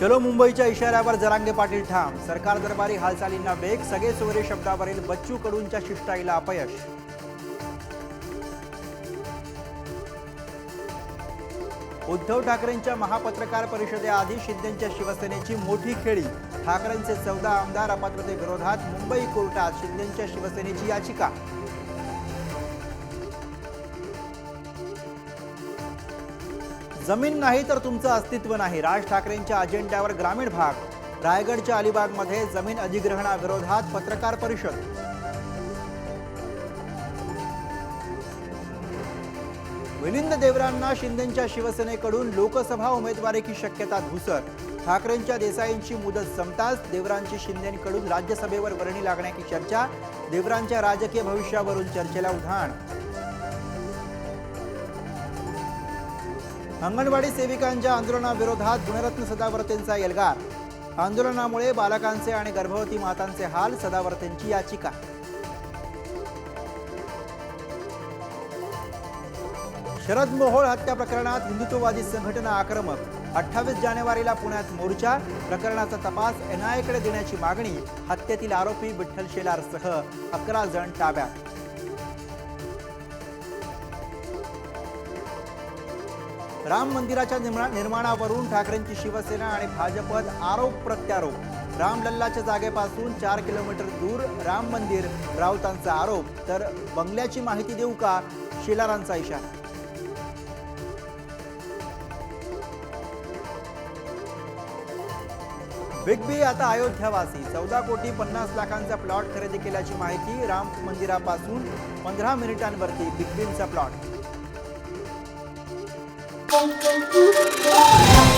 चलो मुंबईच्या इशाऱ्यावर जरांगे पाटील ठाम. सरकार दरबारी हालचालींना वेग सगळे सोयरे शब्दावरील बच्चू कडूंच्या शिष्टाईला अपयश. उद्धव ठाकरेंच्या महापत्रकार परिषदेआधी शिंदेच्या शिवसेनेची मोठी खेळी. ठाकरेंचे चौदा आमदार अपात्रतेविरोधात मुंबई कोर्टात शिंदेच्या शिवसेनेची याचिका. जमीन नाही तर तुमचं अस्तित्व नाही. राज ठाकरेंच्या अजेंड्यावर ग्रामीण भाग. रायगडच्या अलिबागमध्ये जमीन अधिग्रहणाविरोधात पत्रकार परिषद. मिलिंद देवरांना शिंदेच्या शिवसेनेकडून लोकसभा उमेदवारीची शक्यता धुसर. ठाकरेंच्या देसाईंची मुदत संपताच देवरांची शिंदेकडून राज्यसभेवर वर्णी लागण्याची चर्चा देवरांच्या राजकीय भविष्यावरून चर्चेला उधाण. अंगणवाडी सेविकांच्या आंदोलनाविरोधात गुणरत्न सदावर्तेंचा एल्गार. आंदोलनामुळे बालकांचे आणि गर्भवती मातांचे हाल सदावर्तेंची याचिका. शरद मोहोळ हत्या प्रकरणात हिंदुत्ववादी संघटना आक्रमक. अठ्ठावीस जानेवारीला पुण्यात मोर्चा. प्रकरणाचा तपास एनआयकडे देण्याची मागणी. हत्येतील आरोपी विठ्ठल शेलारसह अकरा जण ताब्यात. राम मंदिराच्या निर्मा- निर्माणावरून ठाकरेंची शिवसेना आणि भाजपत आरोप प्रत्यारोप. रामलल्लाच्या जागेपासून चार किलोमीटर दूर राम मंदिर राऊतांचा आरोप. तर बंगल्याची माहिती देऊ का? शिलारांचा इशारा. बिग बी आता अयोध्यावासी. चौदा कोटी पन्नास लाखांचा प्लॉट खरेदी केल्याची माहिती राम मंदिरापासून पंधरा मिनिटांवरती big बींचा plot Quem bom, bom, bom.